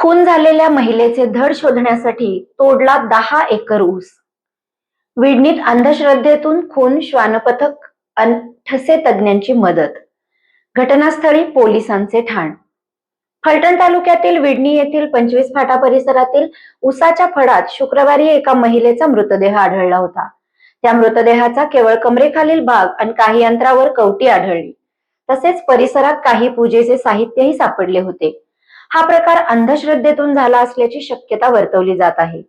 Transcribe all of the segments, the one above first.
खून झालेल्या महिलेचे धड शोधण्यासाठी तोडला दहा एकर ऊस. विडणीत अंधश्रद्धेतून खून श्वानपथक अन ठसे तज्ञांची मदत. घटनास्थळी पोलिसांचे ठाण. फलटण तालुक्यातील विडणी येथील पंचवीस फाटा परिसरातील उसाच्या फडात शुक्रवारी एका महिलेचा मृतदेह आढळला होता. त्या मृतदेहाचा केवळ कमरेखालील भाग आणि काही अंतरावर कवटी आढळली. तसेच परिसरात काही पूजेचे साहित्यही सापडले होते. हा प्रकार अंधश्रद्धेतून झाला असल्याची शक्यता वर्तवली जात आहे.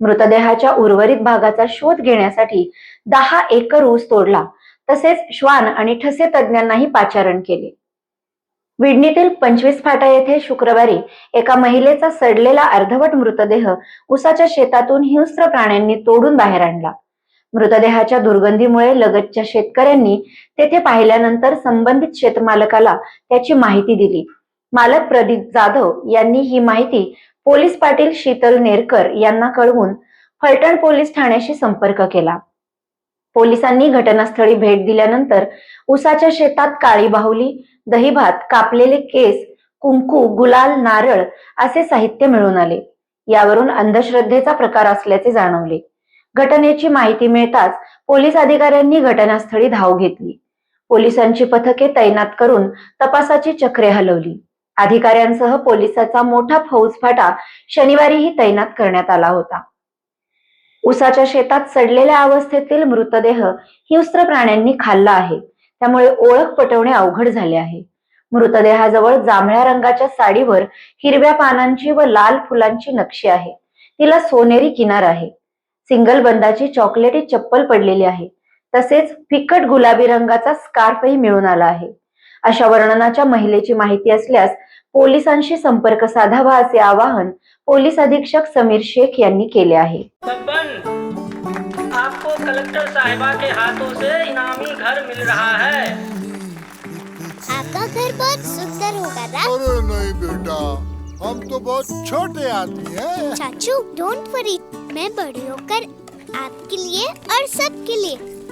मृतदेहाच्या उर्वरित भागाचा शोध घेण्यासाठी दहा एकर ऊस तोडला तसेच श्वान आणि ठसे तज्ञांनाही पाचारण केले. विडणीतील पंचवीस फाटा येथे शुक्रवारी एका महिलेचा सडलेला अर्धवट मृतदेह उसाच्या शेतातून हिंस्र प्राण्यांनी तोडून बाहेर आणला. मृतदेहाच्या दुर्गंधीमुळे लगतच्या शेतकऱ्यांनी तेथे पाहिल्यानंतर संबंधित शेतमालकाला त्याची माहिती दिली. मालक प्रदीप जाधव यांनी ही माहिती पोलीस पाटील शीतल नेरकर यांना कळवून फलटण पोलीस ठाण्याशी संपर्क केला. पोलिसांनी घटनास्थळी भेट दिल्यानंतर उसाच्या शेतात काळी बाहुली दहीभात कापलेले केस कुंकू गुलाल नारळ असे साहित्य मिळून आले. यावरून अंधश्रद्धेचा प्रकार असल्याचे जाणवले. घटनेची माहिती मिळताच पोलीस अधिकाऱ्यांनी घटनास्थळी धाव घेतली. पोलिसांची पथके तैनात करून तपासाची चक्रे हलवली. अधिकाऱ्यांसह पोलिसाचा मोठा फौजफाटा शनिवारीही तैनात करण्यात आला होता. उसाच्या शेतात सडलेल्या अवस्थेतील मृतदेह हिंस्त्र प्राण्यांनी खाल्ला आहे. त्यामुळे ओळख पटवणे अवघड झाले आहे. मृतदेहाजवळ जांभळ्या रंगाच्या साडीवर हिरव्या पानांची व लाल फुलांची नक्षी आहे. तिला सोनेरी किनार आहे. सिंगल बंदाची चॉकलेटी चप्पल पडलेली आहे. तसेच फिकट गुलाबी रंगाचा स्कार्फही मिळून आला आहे. अशा वर्णनाच्या महिलेची माहिती असल्यास पोलिसांशी संपर्क साधावा असे आवाहन पोलीस अधीक्षक समीर शेख यांनी केले आहे. बब्बन आपको कलेक्टर साहिबा के हाथों से इनामी घर मिल रहा है। आपका घर बहुत सुंदर होगा ना अरे नहीं बेटा हम तो बहुत छोटे आदमी हैं। चाचू डोंट वरी मैं बड़ी होकर आपके लिए और सबके लिए